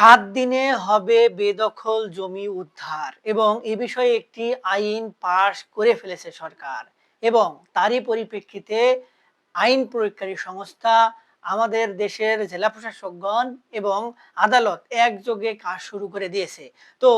সাত দিনে হবে বেদখল জমি উদ্ধার এবং এ বিষয়ে একটি আইন পাশ করে ফেলেছে সরকার এবং তারই পরিপ্রেক্ষিতে আইন প্রয়োগকারী সংস্থা আমাদের দেশের জেলা প্রশাসকগণ এবং আদালত একযোগে কাজ শুরু করে দিয়েছে। তো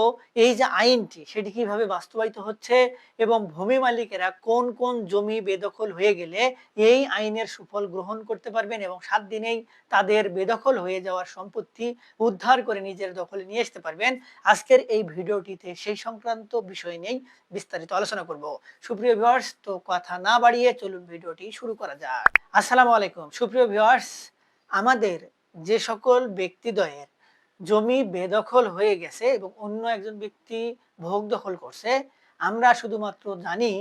এই যে আইনটি, সেটি কীভাবে বাস্তবায়িত হচ্ছে এবং ভূমি মালিকেরা কোন কোন জমি বেদখল হয়ে গেলে এই আইনের সুফল গ্রহণ করতে পারবেন এবং সাত দিনেই তাদের বেদখল হয়ে যাওয়ার সম্পত্তি উদ্ধার করে নিজের দখলে নিয়ে আসতে পারবেন। আজকের এই ভিডিওটিতে সেই সংক্রান্ত বিষয় নিয়েই বিস্তারিত আলোচনা করব। সুপ্রিয় ভিউয়ার্স, তো কথা না বাড়িয়ে চলুন ভিডিওটি শুরু করা যাক। আসসালামু আলাইকুম। সুপ্রিয় ভিউয়ার্স আমাদের যে সকল ব্যক্তিদ্বয়ের জমি বেদখল হয়ে গেছে এবং অন্য একজন ব্যক্তি ভোগ দখল করছে, আমরা শুধুমাত্র জানি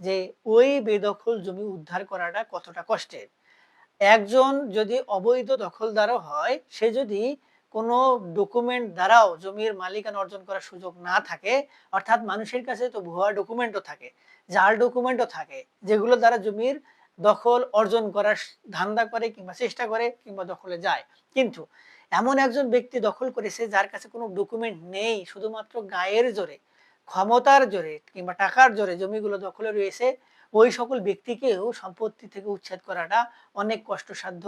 যে ওই বেদখল জমি উদ্ধার করাটা কতটা কষ্টের। একজন যদি অবৈধ দখলদারও হয়, সে যদি কোনো ডকুমেন্ট দ্বারাও জমির মালিকানা অর্জন করার সুযোগ না থাকে, অর্থাৎ মানুষের কাছে তো ভুয়া ডকুমেন্টও থাকে, জাল ডকুমেন্টও থাকে, যেগুলো দ্বারা জমির দখল অর্জন করার ধান্দা করে কিংবা চেষ্টা করে কিংবা দখলে যায়। কিন্তু এমন একজন ব্যক্তি দখল করেছে যার কাছে কোনো ডকুমেন্ট নেই, শুধুমাত্র গায়ের জোরে, ক্ষমতার জোরে কিংবা টাকার জোরে জমিগুলো দখলে রয়েছে, ওই সকল ব্যক্তিকেও সম্পত্তি থেকে উচ্ছেদ করাটা অনেক কষ্টসাধ্য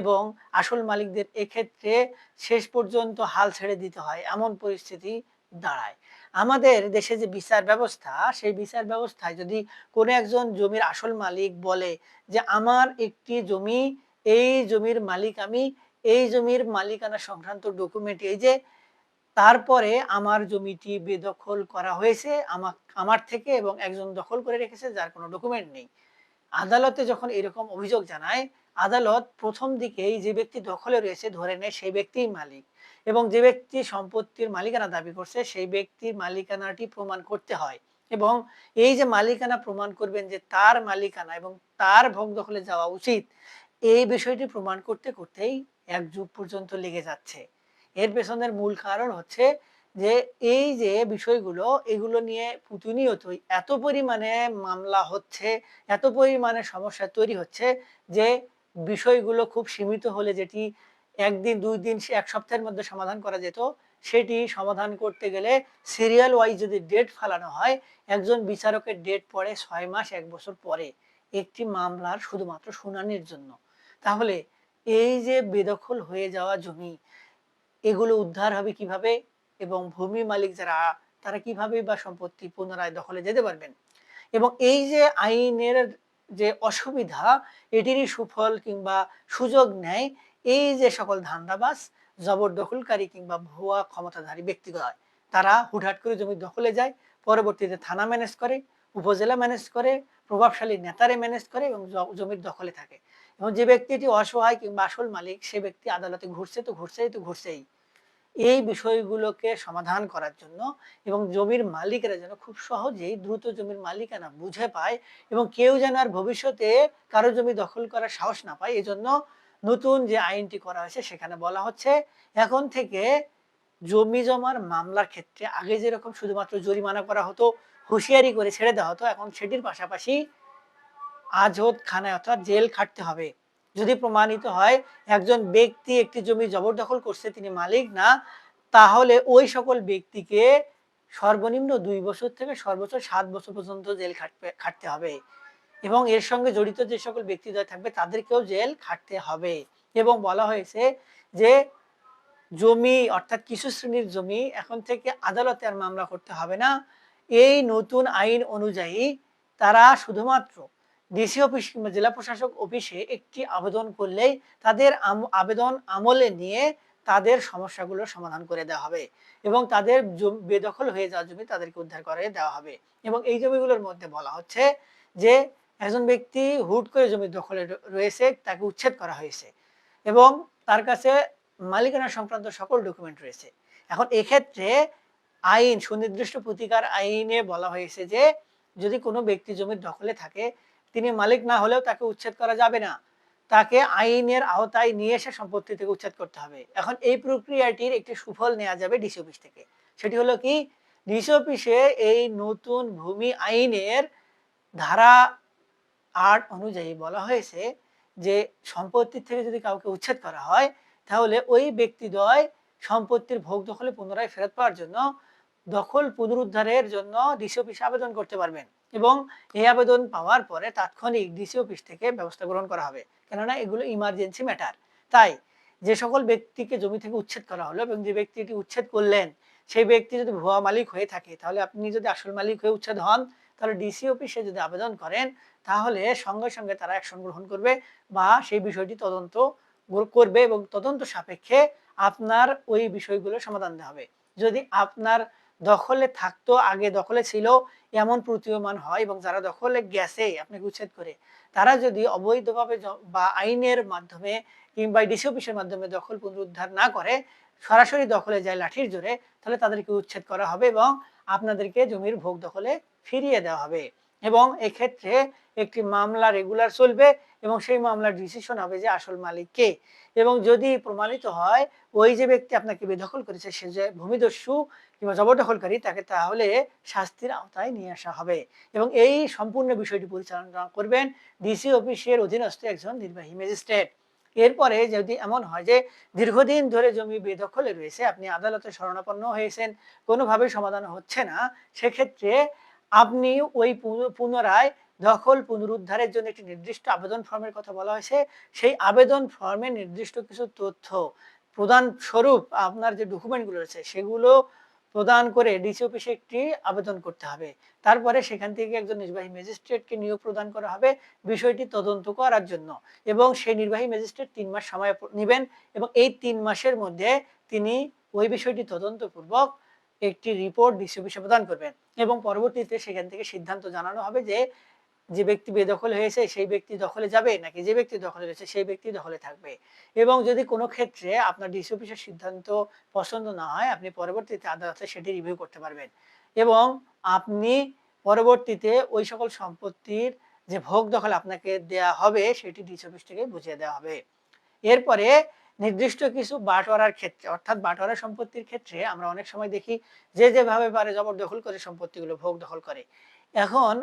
এবং আসল মালিকদের এক্ষেত্রে শেষ পর্যন্ত হাল ছেড়ে দিতে হয়। এমন পরিস্থিতি দাঁড়ায়। আমাদের দেশে যে বিচার ব্যবস্থা, সেই বিচার ব্যবস্থায় যদি কোনো একজন জমির আসল মালিক বলে যে, আমার একটি জমি, এই জমির মালিক আমি, এই জমির মালিকানা সংক্রান্ত ডকুমেন্ট এই যে, তারপরে আমার জমিটি বেদখল করা হয়েছে আমার আমার থেকে এবং একজন দখল করে রেখেছে, যার কোনো ডকুমেন্ট নেই। আদালতে যখন এরকম অভিযোগ জানায়, আদালত প্রথম দিকেই যে ব্যক্তি দখলে রয়েছে ধরে নেয় সেই ব্যক্তিই মালিক এবং যে ব্যক্তি সম্পত্তির মালিকানা দাবি করছে সেই ব্যক্তির মালিকানাটি প্রমাণ করতে হয় এবং এই যে মালিকানা প্রমাণ করবেন যে তার মালিকানা এবং তার ভোগ দখলে যাওয়া উচিত, এই বিষয়টি প্রমাণ করতে, করতেই এক যুগ পর্যন্ত লেগে যাচ্ছে। এর পেছনের মূল কারণ হচ্ছে যে এই যে বিষয়গুলো, এগুলো নিয়ে প্রতিনিয়তই এত পরিমাণে মামলা হচ্ছে, এত পরিমাণে সমস্যা তৈরি হচ্ছে যে বিষয়গুলো খুব সীমিত হলে যেটি একদিন, দুই দিন এক সপ্তাহের মধ্যে সমাধান করা যেত, সেটি সমাধান করতে গেলে সিরিয়াল ওয়াইজ যদি ডেট ফালানো হয়, একজন বিচারকের ডেট পড়ে ছয় মাস, এক বছর পরে একটি মামলার শুধুমাত্র শুনানির জন্য। তাহলে এই যে বেদখল হয়ে যাওয়া জমি, এগুলো উদ্ধার হবে কীভাবে? এবং ভূমি মালিক যারা, তারা কীভাবে বা সম্পত্তি পুনরায় দখলে যেতে পারবেন? এবং এই যে আইনের যে অসুবিধা, এটিরই সুফল কিংবা সুযোগ নেয় এই যে সকল ধান্দাবাস জবরদখলকারী কিংবা ভুয়া ক্ষমতাধারী ব্যক্তিগত তারা হুটহাট করে জমি দখলে যায়, পরবর্তীতে থানা ম্যানেজ করে, উপজেলা ম্যানেজ করে, প্রভাবশালী নেতারে ম্যানেজ করে এবং জমির দখলে থাকে। এবং যে ব্যক্তিটি অসহায় কিংবা আসল মালিক, সে ব্যক্তি আদালতে ঘুরছে তো ঘুরছেই তো ঘুরছেই। এই বিষয়গুলোকে সমাধান করার জন্য এবং জমির মালিকেরা যেন খুব সহজেই দ্রুত জমির মালিকানা বুঝে পায় এবং কেউ যেন আর ভবিষ্যতে কারও জমি দখল করার সাহস না পায়। এজন্য নতুন যে আইনটি করা হয়েছে সেখানে বলা হচ্ছে, এখন থেকে জমি জমার মামলার ক্ষেত্রে আগে যেরকম শুধুমাত্র জরিমানা করা হতো, হুঁশিয়ারি করে ছেড়ে দেওয়া হতো, এখন সেটির পাশাপাশি আজত খানায় অর্থাৎ জেল খাটতে হবে। যদি প্রমাণিত হয় একজন ব্যক্তি একটি জমি জবরদখল করছে, তিনি মালিক না, তাহলে ওই সকল ব্যক্তিকে সর্বনিম্ন দুই বছর থেকে সর্বোচ্চ সাত বছর পর্যন্ত জেল খাটবে, খাটতে হবে। এবং এর সঙ্গে জড়িত যে সকল ব্যক্তিদ্বয় থাকবে, তাদেরকেও জেল খাটতে হবে। এবং বলা হয়েছে যে জমি, অর্থাৎ কিছু শ্রেণির জমি এখন থেকে আদালতে আর মামলা করতে হবে না। এই নতুন আইন অনুযায়ী তারা শুধুমাত্র ডিসি অফিস কিংবা জেলা প্রশাসক অফিসে একটি আবেদন করলেই তাদের আবেদন আমলে নিয়ে তাদের সমস্যাগুলোর সমাধান করে দেওয়া হবে এবং তাদের বেদখল হয়ে যাওয়া জমি তাদেরকে উদ্ধার করে দেওয়া হবে। এবং এই জমিগুলোর মধ্যে বলা হচ্ছে যে, একজন ব্যক্তি হুট করে জমি দখলে রয়েছে, তাকে উচ্ছেদ করা হয়েছে এবং তার কাছে মালিকানা সংক্রান্ত সকল ডকুমেন্ট রয়েছে। এখন এক্ষেত্রে আইন, সুনির্দিষ্ট প্রতিকার আইনে বলা হয়েছে যে, যদি কোনো ব্যক্তি জমির দখলে থাকে তিনি মালিক না হলেও তাকে উচ্ছেদ করা যাবে না। তাকে আইনের আওতায় নিয়ে এসে সম্পত্তি থেকে উচ্ছেদ করতে হবে। এখন এই প্রক্রিয়াটির একটি সুফল নেওয়া যাবে ডিসি অফিস থেকে। সেটি হলো কি, ডিসি অফিসে এই নতুন ভূমি আইনের ধারা আট অনুযায়ী বলা হয়েছে যে সম্পত্তি থেকে যদি কাউকে উচ্ছেদ করা হয়, তাহলে ওই ব্যক্তিদ্বয় সম্পত্তির ভোগ দখলে পুনরায় ফেরত পাওয়ার জন্য দখল পুনরুদ্ধারের জন্য ডিসি অফিসে আবেদন করতে পারবেন। এবং এই আবেদন পাওয়ার পরে তাৎক্ষণিক ডিসি অফিস থেকে ব্যবস্থা গ্রহণ করা হবে। কেননা এগুলো ইমার্জেন্সি ম্যাটার তাই যে সকল ব্যক্তিকে জমি থেকে উচ্ছেদ করা হলো এবং যে ব্যক্তিটি উচ্ছেদ করলেন, সেই ব্যক্তি যদি ভুয়া মালিক হয়ে থাকে, তাহলে আপনি যদি আসল মালিক হয়ে উচ্ছেদ হন, তাহলে ডিসি অফিসে যদি আবেদন করেন, তাহলে সঙ্গে সঙ্গে তারা অ্যাকশন গ্রহণ করবে বা সেই বিষয়টি তদন্ত করবে এবং তদন্ত সাপেক্ষে আপনার ওই বিষয়গুলো সমাধান দেওয়া হবে। যদি আপনার দখলে থাকতো, আগে দখলে ছিল, এমন প্রতীয়মান হয় এবং যারা দখলে গেছে আপনাকে উচ্ছেদ করে, তারা যদি অবৈধভাবে বা আইনের মাধ্যমে কিংবা ডিসি অফিসের মাধ্যমে দখল পুনরুদ্ধার না করে, সরাসরি দখলে যায় লাঠির জোরে, তাহলে তাদেরকে উচ্ছেদ করা হবে এবং আপনাদেরকে জমির ভোগ দখলে ফিরিয়ে দেওয়া হবে। এবং এক্ষেত্রে একটি মামলা রেগুলার চলবে এবং সেই মামলার ডিসিশন হবে যে আসল মালিক কে। এবং যদি প্রমাণিত হয়, ওই যে ব্যক্তি আপনাকে বেদখল করেছে, সে যে ভূমিদস্যু কিংবা জবরদখলকারী, তাকে তাহলে শাস্তির আওতায় নিয়ে আসা হবে। এবং এই সম্পূর্ণ বিষয়টি পরিচালনা করবেন ডিসি অফিসের অধীনস্থ একজন নির্বাহী ম্যাজিস্ট্রেট। এরপরে যদি এমন হয় যে দীর্ঘদিন ধরে জমি বেদখলে রয়েছে, আপনি আদালতে শরণাপন্ন হয়েছেন কোনোভাবেই সমাধান হচ্ছে না, সেক্ষেত্রে আপনি ওই পুন- পুনরায় দখল পুনরুদ্ধারের জন্য একটি নির্দিষ্ট আবেদন ফর্মের কথা বলা হয়েছে। সেই আবেদন ফর্মে নির্দিষ্ট কিছু তথ্য প্রদান স্বরূপ আপনার যে ডকুমেন্টগুলো রয়েছে, সেগুলো প্রদান করে ডিসি অফিসে একটি আবেদন করতে হবে। তারপরে সেখান থেকে একজন নির্বাহী ম্যাজিস্ট্রেটকে নিয়োগ প্রদান করা হবে। বিষয়টি তদন্ত করার জন্য এবং সেই নির্বাহী ম্যাজিস্ট্রেট তিন মাস সময় নেবেন এবং এই তিন মাসের মধ্যে তিনি ওই বিষয়টি তদন্তপূর্বক একটি রিপোর্ট ডিসি অফিসে প্রদান করবেন এবং পরবর্তীতে সেখান থেকে সিদ্ধান্ত জানানো হবে যে যে ব্যক্তি বেদখল হয়েছে, সেই ব্যক্তি দখলে যাবে? নাকি যে ব্যক্তি দখলে রয়েছে, সেই ব্যক্তি দখলে থাকবে? এবং যদি কোনো ক্ষেত্রে আপনার ডিসি অফিসের সিদ্ধান্ত পছন্দ না হয়, আপনি পরবর্তীতে আদালতে সেটি রিভিউ করতে পারবেন। এবং আপনি পরবর্তীতে ওই সকল সম্পত্তির যে ভোগ দখল আপনাকে দেয়া হবে, সেটি ডিসি অফিস থেকে বুঝিয়ে দেওয়া হবে। এরপরে নির্দিষ্ট কিছু বাটোয়ারার ক্ষেত্রে, অর্থাৎ বাটোয়ারা সম্পত্তির ক্ষেত্রে আমরা অনেক সময় দেখি, যে যেভাবে পারে জবরদখল করে সম্পত্তিগুলো ভোগ দখল করে। এখন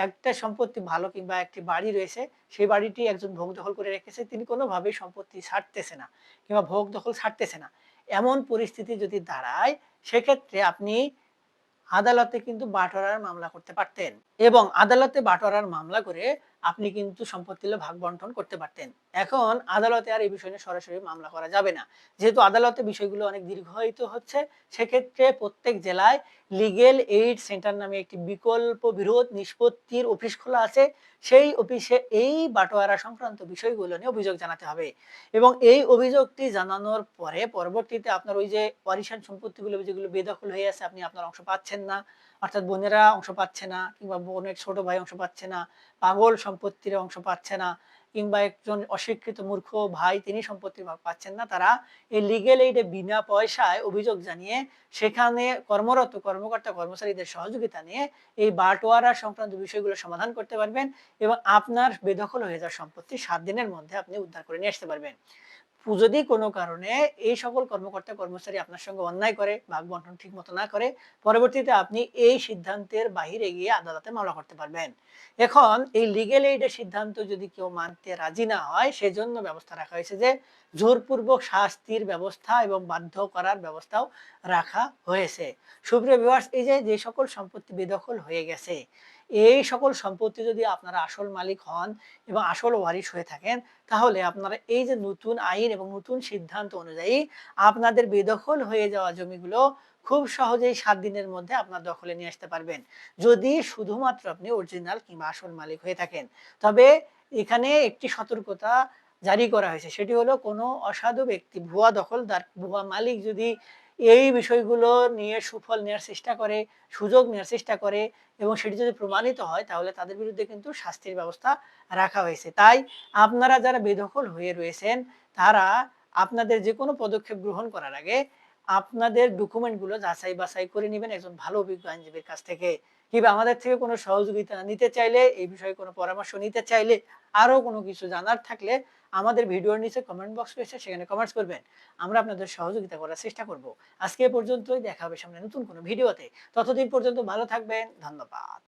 একটা সম্পত্তি ভালো কিংবা একটি বাড়ি রয়েছে, সেই বাড়িটি একজন ভোগ দখল করে রেখেছে, তিনি কোনোভাবেই সম্পত্তি ছাড়তেছে না কিংবা ভোগ দখল ছাড়তেছে না। এমন পরিস্থিতি যদি দাঁড়ায়, সেক্ষেত্রে আপনি আদালতে কিন্তু বাটোয়ারার মামলা করতে পারতেন এবং আদালতে বাটোয়ারার মামলা করে আপনি কিন্তু সম্পত্তির ভাগ বন্টন করতে পারতেন। এখন আদালতে আর এই বিষয় নিয়ে সরাসরি মামলা করা যাবে না। যেহেতু আদালতে বিষয়গুলো অনেক দীর্ঘায়িত হচ্ছে, সেক্ষেত্রে প্রত্যেক জেলায় লিগেল এইড সেন্টার নামে একটি বিকল্প বিরোধ নিষ্পত্তির অফিস খোলা আছে। সেই অফিসে এই বাটোয়ারা সংক্রান্ত বিষয়গুলো নিয়ে অভিযোগ জানাতে হবে। এবং এই অভিযোগটি জানানোর পরে পরবর্তীতে আপনার ওই যে ওয়ারিশান সম্পত্তিগুলো যেগুলো বেদখল হয়ে আছে, আপনি আপনার অংশ পাচ্ছেন না। অর্থাৎ বোনেরা অংশ পাচ্ছে না কিংবা বোনের ছোট ভাই অংশ পাচ্ছে না। পাগল সম্পত্তির অংশ পাচ্ছে না, কিংবা একজন অশিক্ষিত মূর্খ ভাই তিনি সম্পত্তির ভাগ পাচ্ছেন না, তারা এই লিগেল এইডে বিনা পয়সায় অভিযোগ জানিয়ে সেখানে কর্মরত কর্মকর্তা কর্মচারীদের সহযোগিতা নিয়ে এই বাটোয়ারা সংক্রান্ত বিষয়গুলো সমাধান করতে পারবেন এবং আপনার বেদখল হয়ে যাওয়া সম্পত্তি সাত দিনের মধ্যে আপনি উদ্ধার করে নিয়ে আসতে পারবেন। যদি কোনো কারণে এই সকল কর্মকর্তা, কর্মচারী আপনার সঙ্গে অন্যায় করে ভাগ বন্টন ঠিক মতো না করে, পরবর্তীতে আপনি এই সিদ্ধান্তের বাহিরে গিয়ে আদালতে মামলা করতে পারবেন। এখন এই লিগেল এইডের সিদ্ধান্ত যদি কেউ মানতে রাজি না হয়, সেজন্য ব্যবস্থা রাখা হয়েছে যে, জোরপূর্বক শাস্তির ব্যবস্থা এবং বাধ্য করার ব্যবস্থাও রাখা হয়েছে। সুপ্রিয় বিভার্স এই যে সকল সম্পত্তি বেদখল হয়ে গেছে এই সকল সম্পত্তি যদি আপনারা আসল মালিক হন এবং আসল ওয়ারিশ হয়ে থাকেন, তাহলে আপনারা এই যে নতুন আইন এবং নতুন সিদ্ধান্ত অনুযায়ী আপনাদের বেদখল হয়ে যাওয়া জমিগুলো খুব সহজেই সাত দিনের মধ্যে আপনার দখলে নিয়ে আসতে পারবেন। যদি শুধুমাত্র আপনি অরিজিনাল কিংবা আসল মালিক হয়ে থাকেন। তবে এখানে একটি সতর্কতা জারি করা হয়েছে। সেটি হলো কোনো অসাধু ব্যক্তি, ভুয়া দখলদার, ভুয়া মালিক যদি এই বিষয়গুলো নিয়ে সুফল নেওয়ার চেষ্টা করে, সুযোগ নেওয়ার চেষ্টা করে এবং সেটি যদি প্রমাণিত হয় তাহলে তাদের বিরুদ্ধে কিন্তু শাস্তির ব্যবস্থা রাখা হয়েছে। তাই আপনারা যারা বেদখল হয়ে রয়েছেন, তারা আপনাদের যে কোনো পদক্ষেপ গ্রহণ করার আগে আপনাদের ডকুমেন্টগুলো যাচাই বাছাই করে নেবেন একজন ভালো অভিজ্ঞ আইনজীবীর কাছ থেকে। কিংবা আমাদের থেকে কোনো সহযোগিতা নিতে চাইলে, এই বিষয়ে কোনো পরামর্শ নিতে চাইলে আরও কোনো কিছু জানার থাকলে আমাদের ভিডিওর নিচে কমেন্ট বক্স রয়েছে, সেখানে কমেন্টস করবেন। আমরা আপনাদের সহযোগিতা করার চেষ্টা করব। আজকে পর্যন্তই, দেখা হবে সামনে নতুন কোনো ভিডিওতে। ততদিন পর্যন্ত ভালো থাকবেন, ধন্যবাদ।